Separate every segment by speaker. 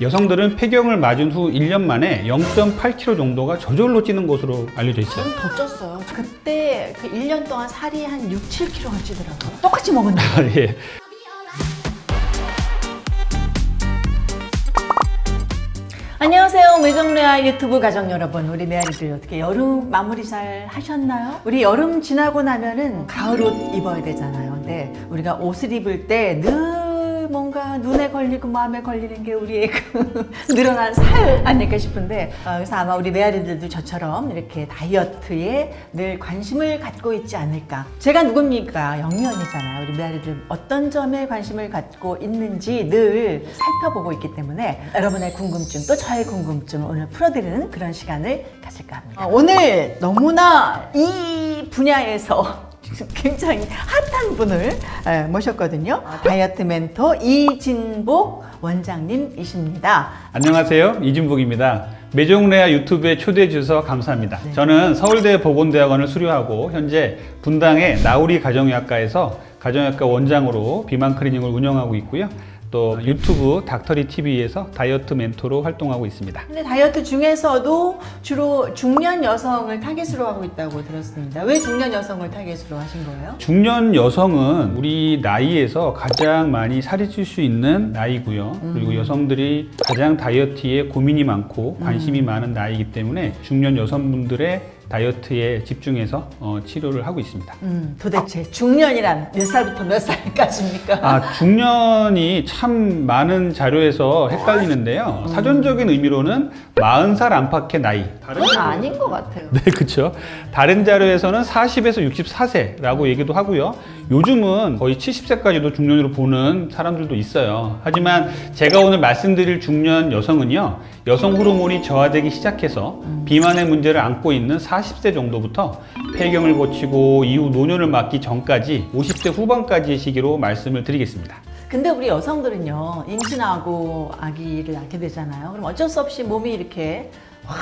Speaker 1: 여성들은 폐경을 맞은 후 1년 만에 0.8kg 정도가 저절로 찌는 것으로 알려져 있어요.
Speaker 2: 저는 더 쪘어요. 그때 그 1년 동안 살이 한 6, 7kg가 찌더라고요. 똑같이 먹었는데.
Speaker 1: 예.
Speaker 2: 안녕하세요. 매정레아 유튜브 가족 여러분. 우리 메아리들 어떻게 여름 마무리 잘 하셨나요? 우리 여름 지나고 나면은 가을 옷 입어야 되잖아요. 근데 우리가 옷을 입을 때늘 뭔가 눈에 걸리고 마음에 걸리는 게 우리의 그 늘어난 살 아닐까 싶은데 어, 그래서 아마 우리 메아리들도 저처럼 이렇게 다이어트에 늘 관심을 갖고 있지 않을까. 제가 누굽니까? 영면이잖아요. 우리 메아리들 어떤 점에 관심을 갖고 있는지 늘 살펴보고 있기 때문에 여러분의 궁금증 또 저의 궁금증 오늘 풀어드리는 그런 시간을 가질까 합니다. 어, 오늘 너무나 이 분야에서 굉장히 핫한 분을 에, 모셨거든요. 다이어트 멘토 이진복 원장님이십니다.
Speaker 1: 안녕하세요. 이진복입니다. 매종레아 유튜브에 초대해 주셔서 감사합니다. 저는 서울대 보건대학원을 수료하고 현재 분당의 나우리 가정의학과에서 가정의학과 원장으로 비만 클리닉을 운영하고 있고요. 또 유튜브 닥터리 TV에서 다이어트 멘토로 활동하고 있습니다.
Speaker 2: 근데 다이어트 중에서도 주로 중년 여성을 타겟으로 하고 있다고 들었습니다. 왜 중년 여성을 타겟으로 하신 거예요?
Speaker 1: 중년 여성은 우리 나이에서 가장 많이 살이 찔 수 있는 나이고요. 그리고 여성들이 가장 다이어트에 고민이 많고 관심이 많은 나이이기 때문에 중년 여성분들의 다이어트에 집중해서 어, 치료를 하고 있습니다.
Speaker 2: 음, 도대체 중년이란 몇 살부터 몇 살까지입니까?
Speaker 1: 아, 중년이 참 많은 자료에서 헷갈리는데요. 사전적인 의미로는 40살 안팎의 나이. 다른
Speaker 2: 그건 아닌 것 같아요.
Speaker 1: 네, 그렇죠. 다른 자료에서는 40에서 64세라고 얘기도 하고요. 요즘은 거의 70세까지도 중년으로 보는 사람들도 있어요. 하지만 제가 오늘 말씀드릴 중년 여성은요. 여성 호르몬이 저하되기 시작해서 비만의 문제를 안고 있는 40세 정도부터 폐경을 거치고 이후 노년을 맞기 전까지 50대 후반까지의 시기로 말씀을 드리겠습니다.
Speaker 2: 근데 우리 여성들은요, 임신하고 아기를 낳게 되잖아요. 그럼 어쩔 수 없이 몸이 이렇게 확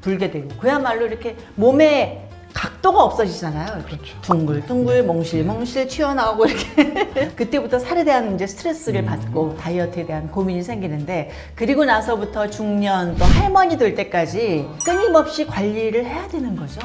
Speaker 2: 불게 되고, 그야말로 이렇게 몸에 각도가 없어지잖아요. 이렇게 둥글둥글, 몽실몽실 튀어나오고 이렇게. 그때부터 살에 대한 이제 스트레스를 받고 다이어트에 대한 고민이 생기는데, 그리고 나서부터 중년 또 할머니 될 때까지 끊임없이 관리를 해야 되는 거죠.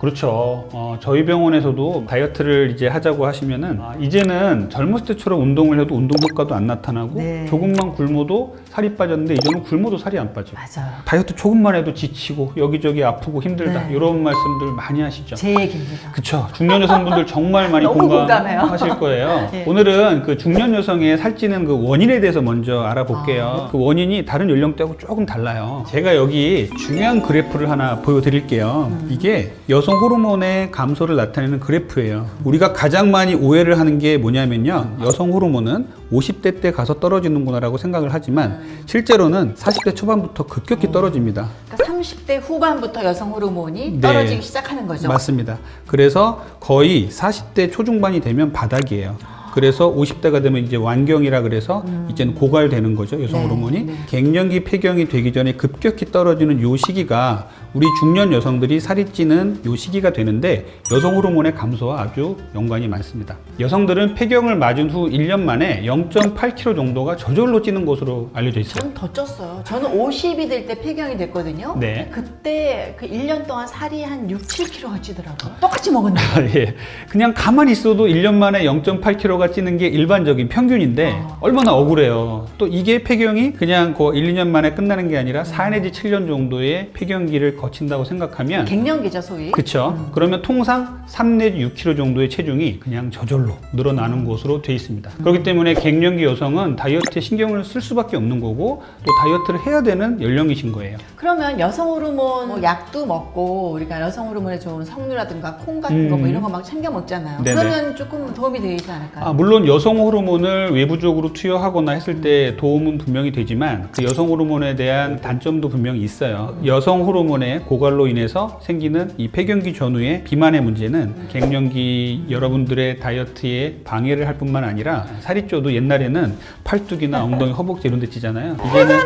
Speaker 1: 그렇죠. 어, 저희 병원에서도 다이어트를 이제 하자고 하시면은 아, 이제는 젊었을 때처럼 운동을 해도 운동 효과도 안 나타나고
Speaker 2: 네.
Speaker 1: 조금만 굶어도 살이 빠졌는데 이제는 굶어도 살이 안 빠져. 요
Speaker 2: 맞아요.
Speaker 1: 다이어트 조금만 해도 지치고 여기저기 아프고 힘들다
Speaker 2: 네.
Speaker 1: 이런 말씀들 많이 하시죠.
Speaker 2: 제 얘기입니다.
Speaker 1: 그쵸. 중년 여성분들 정말 많이
Speaker 2: 너무 공감해요.
Speaker 1: 공감하실 거예요.
Speaker 2: 예.
Speaker 1: 오늘은 그 중년 여성의 살찌는 그 원인에 대해서 먼저 알아볼게요. 그 원인이 다른 연령대하고 조금 달라요. 제가 여기 중요한 그래프를 하나 보여드릴게요. 이게 여성 호르몬의 감소를 나타내는 그래프예요. 우리가 가장 많이 오해를 하는 게 뭐냐면요. 여성 호르몬은 50대 때 가서 떨어지는구나라고 생각을 하지만 실제로는 40대 초반부터 급격히 떨어집니다.
Speaker 2: 그러니까 30대 후반부터 여성 호르몬이
Speaker 1: 네.
Speaker 2: 떨어지기 시작하는 거죠.
Speaker 1: 맞습니다. 그래서 거의 40대 초중반이 되면 바닥이에요. 그래서 50대가 되면 이제 완경이라 그래서 이제는 고갈되는 거죠 여성
Speaker 2: 네,
Speaker 1: 호르몬이
Speaker 2: 네.
Speaker 1: 갱년기 폐경이 되기 전에 급격히 떨어지는 요 시기가 우리 중년 여성들이 살이 찌는 요 시기가 되는데 여성 호르몬의 감소와 아주 연관이 많습니다. 여성들은 폐경을 맞은 후 1년 만에 0.8kg 정도가 저절로 찌는 것으로 알려져 있어요.
Speaker 2: 저는 더 쪘어요. 저는 50이 될 때 폐경이 됐거든요.
Speaker 1: 네.
Speaker 2: 그때 그 1년 동안 살이 한 6, 7kg가 찌더라고요. 똑같이 먹었는데.
Speaker 1: 예. 그냥 가만히 있어도 1년 만에 0.8kg가 찌는 게 일반적인 평균인데
Speaker 2: 아.
Speaker 1: 얼마나 억울해요. 또 이게 폐경이 그냥 그 1, 2년 만에 끝나는 게 아니라 4 내지 7년 정도의 폐경기를 거친다고 생각하면
Speaker 2: 갱년기죠, 소위.
Speaker 1: 그쵸. 그러면 통상 3 내지 6kg 정도의 체중이 그냥 저절로 늘어나는 것으로 돼 있습니다. 그렇기 때문에 갱년기 여성은 다이어트에 신경을 쓸 수밖에 없는 거고 또 다이어트를 해야 되는 연령이신 거예요.
Speaker 2: 그러면 여성 호르몬 뭐 약도 먹고 우리가 여성 호르몬에 좋은 석류라든가 콩 같은 거뭐
Speaker 1: 음.
Speaker 2: 이런 거 막 챙겨 먹잖아요.
Speaker 1: 네네.
Speaker 2: 그러면 조금 도움이 되지 않을까요?
Speaker 1: 아, 물론 여성 호르몬을 외부적으로 투여하거나 했을 때 도움은 분명히 되지만 그 여성 호르몬에 대한 단점도 분명히 있어요. 여성 호르몬 의 고갈로 인해서 생기는 이 폐경기 전후의 비만의 문제는 갱년기 여러분들의 다이어트에 방해를 할 뿐만 아니라 살이 쪄도 옛날에는 팔뚝이나 엉덩이, 허벅지 이런 데 찌잖아요. 이제는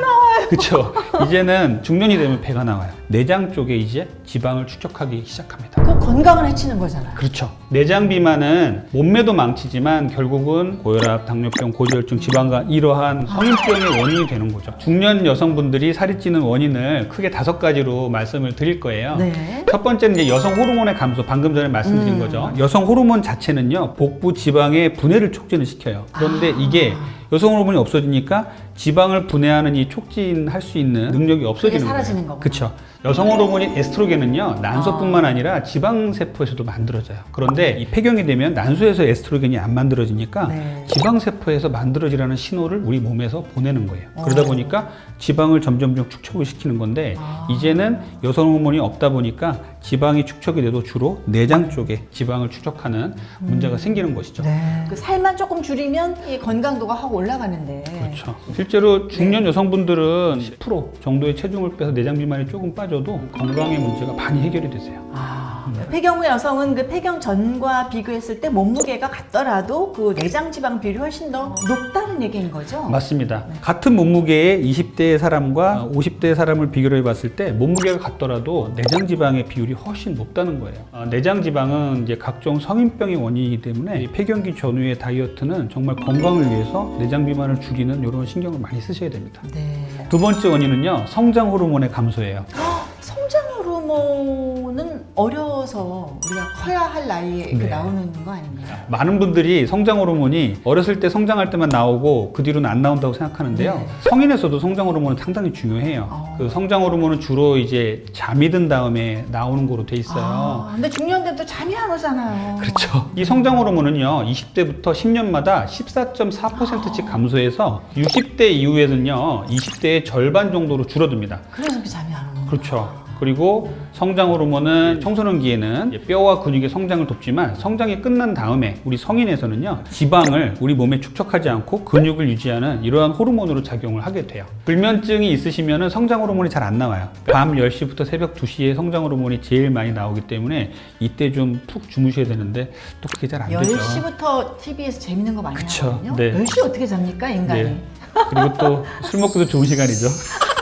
Speaker 1: 그쵸. 이제는 중년이 되면 배가 나와요. 내장 쪽에 이제 지방을 축적하기 시작합니다.
Speaker 2: 그 건강을 해치는 거잖아요.
Speaker 1: 그렇죠. 내장 비만은 몸매도 망치지만 결국은 고혈압, 당뇨병, 고지혈증, 지방간 이러한 성인병의 원인이 되는 거죠. 중년 여성분들이 살이 찌는 원인을 크게 다섯 가지로 말씀을 드릴 거예요.
Speaker 2: 네.
Speaker 1: 첫 번째는 이제 여성 호르몬의 감소, 방금 전에 말씀드린
Speaker 2: 음.
Speaker 1: 거죠. 여성 호르몬 자체는요, 복부 지방의 분해를 촉진을 시켜요. 그런데
Speaker 2: 아.
Speaker 1: 이게 여성 호르몬이 없어지니까 지방을 분해하는 이 촉진할 수 있는 능력이 없어지는
Speaker 2: 그게 사라지는
Speaker 1: 거예요.
Speaker 2: 거구나.
Speaker 1: 그렇죠. 여성 호르몬인 에스트로겐은요, 난소뿐만 아니라 지방 세포에서도 만들어져요. 그런데 이 폐경이 되면 난소에서 에스트로겐이 안 만들어지니까
Speaker 2: 네.
Speaker 1: 지방 세포에서 만들어지라는 신호를 우리 몸에서 보내는 거예요.
Speaker 2: 어.
Speaker 1: 그러다 보니까 지방을 점점점 축적을 시키는 건데
Speaker 2: 아.
Speaker 1: 이제는 여성 호르몬이 없다 보니까 지방이 축적이 돼도 주로 내장 쪽에 지방을 축적하는 문제가 생기는 것이죠.
Speaker 2: 네. 그 살만 조금 줄이면 이 건강도가 확 올라가는데.
Speaker 1: 그렇죠. 실제로 중년 여성분들은 10% 정도의 체중을 빼서 내장 비만이 조금 빠져도 건강의 문제가 많이 해결이 되세요.
Speaker 2: 아, 폐경 후 여성은 그 폐경 전과 비교했을 때 몸무게가 같더라도 그 내장 지방 비율이 훨씬 더 높다는 얘기인 거죠?
Speaker 1: 맞습니다. 같은 몸무게의 20대의 사람과 50대의 사람을 비교를 해봤을 때 몸무게가 같더라도 내장 지방의 비율이 훨씬 높다는 거예요. 어, 내장 지방은 이제 각종 성인병의 원인이기 때문에 이 폐경기 전후의 다이어트는 정말 건강을 위해서 내장 비만을 줄이는 이런 신경을 많이 쓰셔야 됩니다.
Speaker 2: 네.
Speaker 1: 두 번째 원인은요, 성장 호르몬의 감소예요.
Speaker 2: 성장 호르몬은 어려서 우리가 커야 할 나이에 그
Speaker 1: 네.
Speaker 2: 나오는 거 아닌가요?
Speaker 1: 많은 분들이 성장 호르몬이 어렸을 때 성장할 때만 나오고 그 뒤로는 안 나온다고 생각하는데요.
Speaker 2: 네.
Speaker 1: 성인에서도 성장 호르몬은 상당히 중요해요.
Speaker 2: 어.
Speaker 1: 그 성장 호르몬은 주로 이제 잠이 든 다음에 나오는 거로 돼 있어요.
Speaker 2: 아, 근데 중년돼도 잠이 안 오잖아요.
Speaker 1: 그렇죠. 이 성장 호르몬은요, 20대부터 10년마다 14.4%씩 감소해서 60대 이후에는요, 20대의 절반 정도로 줄어듭니다.
Speaker 2: 그래서 그 잠이 안 오는 거예요.
Speaker 1: 그렇죠. 그리고 성장 호르몬은 청소년기에는 이제 뼈와 근육의 성장을 돕지만 성장이 끝난 다음에 우리 성인에서는요 지방을 우리 몸에 축적하지 않고 근육을 유지하는 이러한 호르몬으로 작용을 하게 돼요. 불면증이 있으시면 성장 호르몬이 잘 안 나와요. 밤 10시부터 새벽 2시에 성장 호르몬이 제일 많이 나오기 때문에 이때 좀 푹 주무셔야 되는데 또 그게 잘 안 되죠.
Speaker 2: 10시부터 TV에서 재밌는 거 많이
Speaker 1: 그쵸.
Speaker 2: 하거든요.
Speaker 1: 네.
Speaker 2: 10시 어떻게 잡니까, 인간이?
Speaker 1: 네. 그리고 또 술 먹고도 좋은 시간이죠.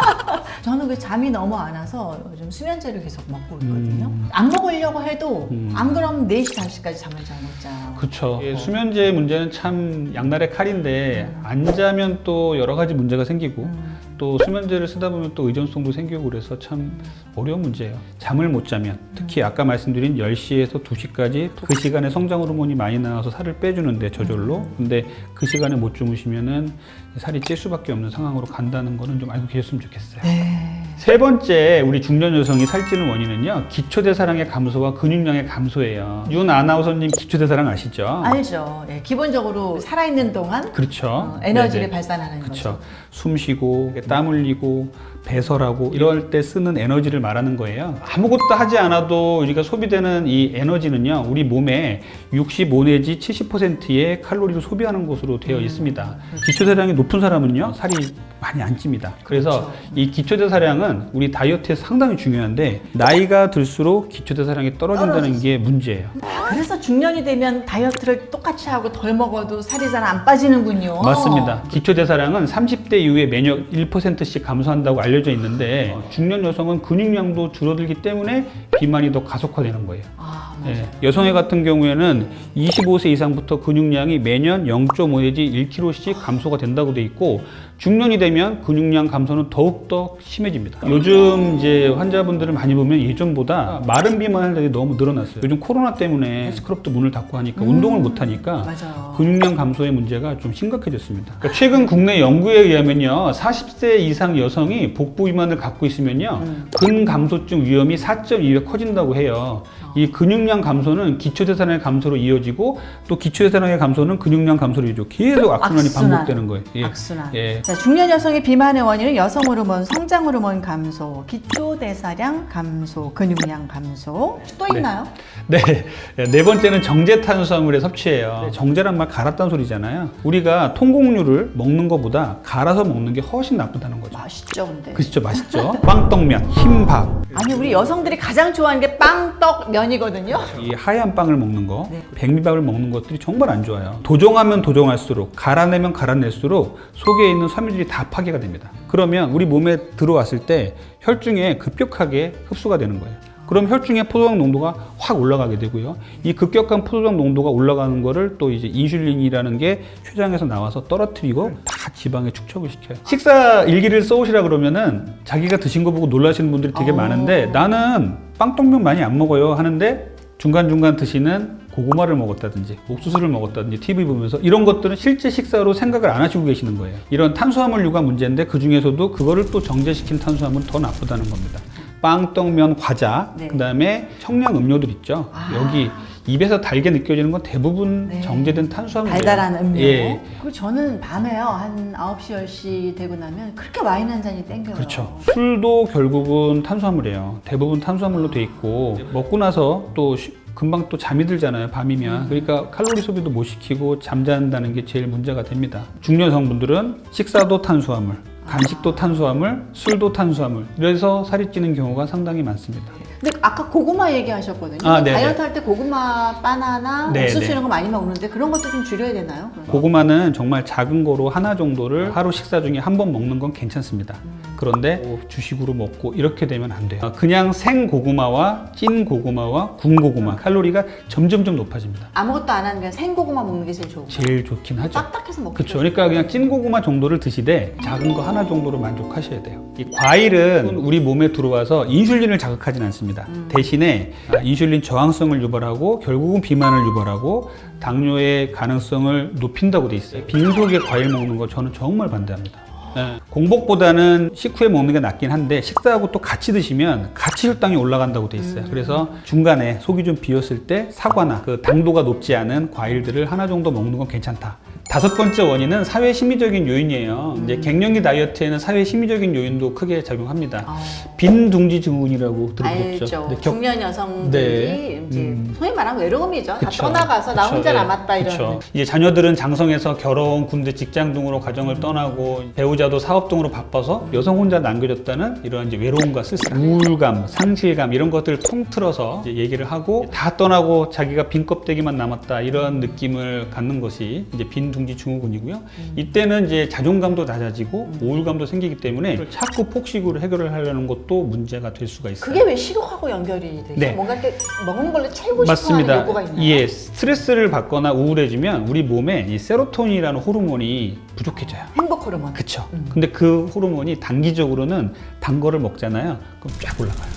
Speaker 2: 저는 그 잠이 너무 안 와서 요즘 수면제를 계속 먹고 있거든요.
Speaker 1: 음.
Speaker 2: 안 먹으려고 해도
Speaker 1: 음.
Speaker 2: 안 그러면 4시, 5시까지 잠을 잘 못 자요.
Speaker 1: 그렇죠. 수면제 문제는 참 양날의 칼인데 안 자면 또 여러 가지 문제가 생기고
Speaker 2: 음.
Speaker 1: 또 수면제를 쓰다 보면 또 의존성도 생기고 그래서 참 어려운 문제예요. 잠을 못 자면 특히 아까 말씀드린 10시에서 2시까지 그 시간에 성장 호르몬이 많이 나와서 살을 빼주는데 저절로 근데 그 시간에 못 주무시면은 살이 찔 수밖에 없는 상황으로 간다는 거는 좀 알고 계셨으면 좋겠어요.
Speaker 2: 네.
Speaker 1: 세 번째 우리 중년 여성이 살찌는 원인은요 기초대사량의 감소와 근육량의 감소예요. 윤 아나운서님 기초대사량 아시죠?
Speaker 2: 알죠. 예, 기본적으로 살아있는 동안
Speaker 1: 그렇죠.
Speaker 2: 어, 에너지를
Speaker 1: 네네.
Speaker 2: 발산하는
Speaker 1: 그렇죠.
Speaker 2: 거죠.
Speaker 1: 숨 쉬고 땀 흘리고 배설하고 이럴 때 쓰는 에너지를 말하는 거예요. 아무것도 하지 않아도 우리가 소비되는 이 에너지는요, 우리 몸에 65 내지 70%의 칼로리를 소비하는 것으로 되어
Speaker 2: 음.
Speaker 1: 있습니다. 기초대사량이 높은 사람은요, 살이 많이 안 찝니다. 그래서
Speaker 2: 그렇죠.
Speaker 1: 이 기초대사량은 우리 다이어트에 상당히 중요한데 나이가 들수록 기초대사량이 떨어진다는. 게 문제예요.
Speaker 2: 그래서 중년이 되면 다이어트를 똑같이 하고 덜 먹어도 살이 잘 안 빠지는군요.
Speaker 1: 맞습니다. 기초대사량은 30대 이후에 매년 1%씩 감소한다고 알려져 있는데 중년 여성은 근육량도 줄어들기 때문에 비만이 더 가속화되는 거예요.
Speaker 2: 아.
Speaker 1: 예, 여성의 같은 경우에는 25세 이상부터 근육량이 매년 0.5 내지 1kg씩 감소가 된다고 돼 있고 중년이 되면 근육량 감소는 더욱더 심해집니다. 요즘 이제 환자분들을 많이 보면 예전보다 마른 비만할 일이 너무 늘어났어요. 요즘 코로나 때문에 헬스클럽도 문을 닫고 하니까 운동을 못 하니까
Speaker 2: 맞아요.
Speaker 1: 근육량 감소의 문제가 좀 심각해졌습니다. 그러니까 최근 국내 연구에 의하면요, 40세 이상 여성이 복부 비만을 갖고 있으면요,
Speaker 2: 음.
Speaker 1: 근감소증 위험이 4.2배 커진다고 해요. 이 근육량 감소는 기초대사량의 감소로 이어지고 또 기초대사량의 감소는 근육량 감소로 이어지고 계속 악순환이
Speaker 2: 악순환.
Speaker 1: 반복되는 거예요. 예.
Speaker 2: 악순환.
Speaker 1: 예.
Speaker 2: 자, 중년 여성의 비만의 원인은 여성 호르몬, 성장 호르몬 감소, 기초 대사량 감소, 근육량 감소. 또
Speaker 1: 네.
Speaker 2: 있나요?
Speaker 1: 네. 네 번째는 정제 탄수화물의 섭취예요. 정제란 말 갈았다는 소리잖아요. 우리가 통곡류를 먹는 것보다 갈아서 먹는 게 훨씬 나쁘다는 거죠.
Speaker 2: 맛있죠, 근데.
Speaker 1: 그시죠 맛있죠? 빵떡면, 흰밥,
Speaker 2: 아니 우리 여성들이 가장 좋아하는 게 빵떡 면이거든요.
Speaker 1: 이 하얀 빵을 먹는 거,
Speaker 2: 네.
Speaker 1: 백미밥을 먹는 것들이 정말 안 좋아요. 도종하면 도종할수록, 갈아내면 갈아낼수록 속에 있는 섬유질이 다 파괴가 됩니다. 그러면 우리 몸에 들어왔을 때 혈중에 급격하게 흡수가 되는 거예요. 그럼 혈중의 포도당 농도가 확 올라가게 되고요. 이 급격한 포도당 농도가 올라가는 거를 또 이제 인슐린이라는 게 췌장에서 나와서 떨어뜨리고 다 지방에 축적을 시켜요. 식사 일기를 써오시라 그러면은 자기가 드신 거 보고 놀라시는 분들이 되게
Speaker 2: 어.
Speaker 1: 많은데 나는 빵떡면 많이 안 먹어요 하는데 중간중간 드시는 고구마를 먹었다든지 옥수수를 먹었다든지 TV 보면서 이런 것들은 실제 식사로 생각을 안 하시고 계시는 거예요. 이런 탄수화물류가 문제인데 그 중에서도 그거를 또 정제시킨 탄수화물은 더 나쁘다는 겁니다. 빵, 떡 면, 과자,
Speaker 2: 네.
Speaker 1: 그다음에 청량 음료들 있죠.
Speaker 2: 아.
Speaker 1: 여기 입에서 달게 느껴지는 건 대부분
Speaker 2: 네.
Speaker 1: 정제된 탄수화물이에요.
Speaker 2: 달달한 음료.
Speaker 1: 예.
Speaker 2: 그리고 저는 밤에요. 한 9시, 10시 되고 나면 그렇게 와인 한 잔이 땡겨요.
Speaker 1: 그렇죠. 술도 결국은 탄수화물이에요. 대부분 탄수화물로 돼 있고 먹고 나서 또 쉬- 금방 또 잠이 들잖아요. 밤이면. 그러니까 칼로리 소비도 못 시키고 잠잔다는 게 제일 문제가 됩니다. 중년 성분들은 식사도 탄수화물, 간식도 탄수화물, 술도 탄수화물. 그래서 살이 찌는 경우가 상당히 많습니다.
Speaker 2: 근데 아까 고구마 얘기하셨거든요.
Speaker 1: 아, 네네.
Speaker 2: 다이어트 할 때 고구마, 바나나,
Speaker 1: 네네.
Speaker 2: 옥수수 이런 거 많이 먹는데 그런 것도 좀 줄여야 되나요?
Speaker 1: 고구마는 정말 작은 거로 하나 정도를 하루 식사 중에 한 번 먹는 건 괜찮습니다. 그런데 뭐 주식으로 먹고 이렇게 되면 안 돼요. 그냥 생 고구마와 찐 고구마와 군 고구마 칼로리가 점점점 높아집니다.
Speaker 2: 아무것도 안 하는 그냥 생고구마 먹는 게 제일 좋고
Speaker 1: 제일 좋긴 하죠.
Speaker 2: 딱딱해서 먹기
Speaker 1: 그렇죠. 그러니까 그냥 찐 고구마 정도를 드시되 작은 거 하나 정도로 만족하셔야 돼요. 이 과일은 우리 몸에 들어와서 인슐린을 자극하진 않습니다. 대신에 아, 인슐린 저항성을 유발하고 결국은 비만을 유발하고 당뇨의 가능성을 높인다고 돼 있어요. 빈속에 과일 먹는 거 저는 정말 반대합니다. 네. 공복보다는 식후에 먹는 게 낫긴 한데 식사하고 또 같이 드시면 같이 혈당이 올라간다고 돼 있어요. 그래서 중간에 속이 좀 비었을 때 사과나 그 당도가 높지 않은 과일들을 하나 정도 먹는 건 괜찮다. 다섯 번째 원인은 사회 심리적인 요인이에요. 이제 갱년기 다이어트에는 사회 심리적인 요인도 크게 작용합니다.
Speaker 2: 아,
Speaker 1: 빈둥지 증후군이라고 들어보셨죠? 네, 격-
Speaker 2: 중년 여성들이
Speaker 1: 네.
Speaker 2: 이제
Speaker 1: 음.
Speaker 2: 소위 말하면 외로움이죠. 다
Speaker 1: 그쵸.
Speaker 2: 떠나가서 나
Speaker 1: 그쵸.
Speaker 2: 혼자
Speaker 1: 네.
Speaker 2: 남았다 이런.
Speaker 1: 그쵸. 이제 자녀들은 장성해서 결혼, 군대, 직장 등으로 가정을 떠나고 배우자도 사업 등으로 바빠서 여성 혼자 남겨졌다는 이런 이제 외로움과 쓸쓸함, 우울감, 상실감 이런 것들을 통틀어서 이제 얘기를 하고 다 떠나고 자기가 빈 껍데기만 남았다 이런 느낌을 갖는 것이 이제 빈둥 지 증후군이고요.
Speaker 2: 음.
Speaker 1: 이때는 이제 자존감도 낮아지고 우울감도 생기기 때문에 자꾸 폭식으로 해결을 하려는 것도 문제가 될 수가 있어요.
Speaker 2: 그게 왜 식욕하고 연결이 되죠?
Speaker 1: 네.
Speaker 2: 뭔가 이렇게 먹는 걸로 채우고 싶어하는. 욕구가 있나요?
Speaker 1: 예, 스트레스를 받거나 우울해지면 우리 몸에 이 세로토닌이라는 호르몬이 부족해져요.
Speaker 2: 행복 호르몬.
Speaker 1: 그쵸.
Speaker 2: 음.
Speaker 1: 근데 그 호르몬이 단기적으로는 단 거를 먹잖아요. 그럼 쫙 올라가요.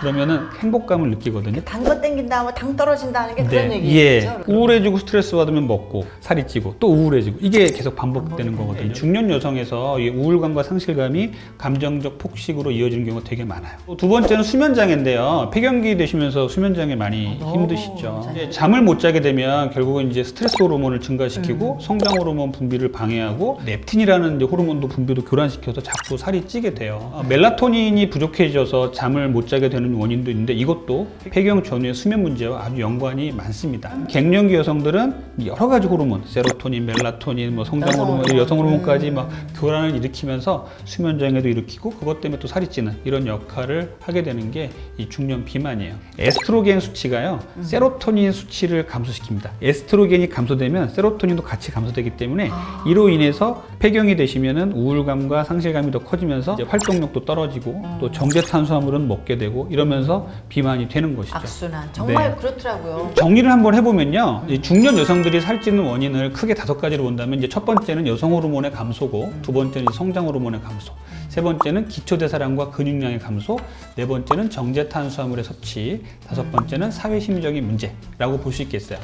Speaker 1: 그러면은 행복감을 느끼거든요.
Speaker 2: 단거 땡긴다, 뭐 당 떨어진다 하는 게 그런
Speaker 1: 네,
Speaker 2: 얘기죠.
Speaker 1: 예. 우울해지고 스트레스 받으면 먹고 살이 찌고 또 우울해지고 이게 계속 반복되는 거거든요. 중년 여성에서 이 우울감과 상실감이 감정적 폭식으로 이어지는 경우가 되게 많아요. 또두 번째는 수면 장애인데요. 폐경기 되시면서 수면 장애 많이
Speaker 2: 너무
Speaker 1: 힘드시죠.
Speaker 2: 맞아요.
Speaker 1: 이제 잠을 못 자게 되면 결국은 이제 스트레스 호르몬을 증가시키고 성장 호르몬 분비를 방해하고 렙틴이라는 이제 호르몬도 분비도 교란시켜서 자꾸 살이 찌게 돼요. 아, 멜라토닌이 부족해져서 잠을 못 자게 되는 원인도 있는데 이것도 폐경 전후의 수면 문제와 아주 연관이 많습니다. 갱년기 여성들은 여러 가지 호르몬, 세로토닌, 멜라토닌, 뭐 성장 호르몬,
Speaker 2: 호르몬.
Speaker 1: 여성 호르몬까지 막 교란을 일으키면서 수면 장애도 일으키고 그것 때문에 또 살이 찌는 이런 역할을 하게 되는 게 이 중년 비만이에요. 에스트로겐 수치가요. 세로토닌 수치를 감소시킵니다. 에스트로겐이 감소되면 세로토닌도 같이 감소되기 때문에 이로 인해 서 폐경이 되시면은 우울감과 상실감이 더 커지면서 이제 활동력도 떨어지고 또 정제 탄수화물은 먹게 되고 이러면서 비만이 되는 것이죠.
Speaker 2: 악순환. 정말
Speaker 1: 네.
Speaker 2: 그렇더라고요.
Speaker 1: 정리를 한번 해보면요. 이 중년 여성들이 살찌는 원인을 크게 다섯 가지로 본다면 이제 첫 번째는 여성 호르몬의 감소고 두 번째는 성장 호르몬의 감소, 세 번째는 기초 대사량과 근육량의 감소, 네 번째는 정제 탄수화물의 섭취, 다섯 번째는 사회 심리적인 문제라고 볼 수 있겠어요.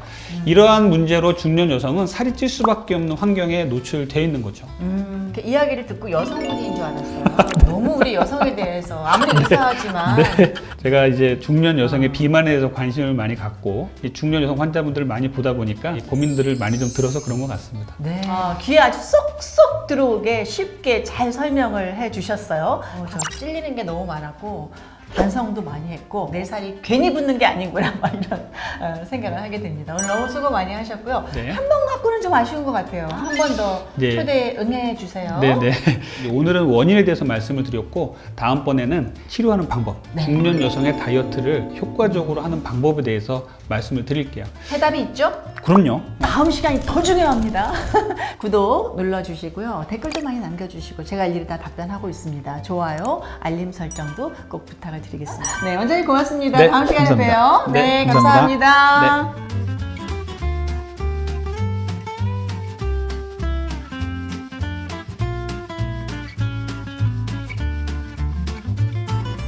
Speaker 1: 이러한 문제로 중년 여성은 살이 찔 수밖에 없는 환경에 노출되어 있는 거죠.
Speaker 2: 음, 이렇게 이야기를 듣고 여성분인 줄 알았어요. 너무 우리 여성에 대해서 아무리 의사하지만
Speaker 1: 네. 제가 이제 중년 여성의 비만에 대해서 관심을 많이 갖고 이 중년 여성 환자분들을 많이 보다 보니까 이 고민들을 많이 좀 들어서 그런 것 같습니다.
Speaker 2: 네. 아, 귀에 아주 쏙쏙 들어오게 쉽게 잘 설명을 해 주셨어요. 어, 저 찔리는 게 너무 많았고 반성도 많이 했고 내 살이 괜히 붙는 게 아니구나 막 이런 어, 생각을 하게 됩니다. 오늘 너무 수고 많이 하셨고요.
Speaker 1: 네.
Speaker 2: 한 번 갖고는 좀 아쉬운 것 같아요. 한 번 더
Speaker 1: 네.
Speaker 2: 초대 응해 주세요.
Speaker 1: 네네. 오늘은 원인에 대해서 말씀을 드렸고 다음번에는 치료하는 방법,
Speaker 2: 네.
Speaker 1: 중년 여성의 다이어트를 효과적으로 하는 방법에 대해서 말씀을 드릴게요.
Speaker 2: 해답이 있죠?
Speaker 1: 그럼요.
Speaker 2: 다음 시간이 더 중요합니다. 구독 눌러주시고요. 댓글도 많이 남겨주시고 제가 일일이 다 답변하고 있습니다. 좋아요, 알림 설정도 꼭 부탁을 드리겠습니다. 네, 원장님 고맙습니다.
Speaker 1: 네,
Speaker 2: 다음 시간에
Speaker 1: 감사합니다.
Speaker 2: 봬요. 네,
Speaker 1: 네,
Speaker 2: 감사합니다.
Speaker 1: 감사합니다.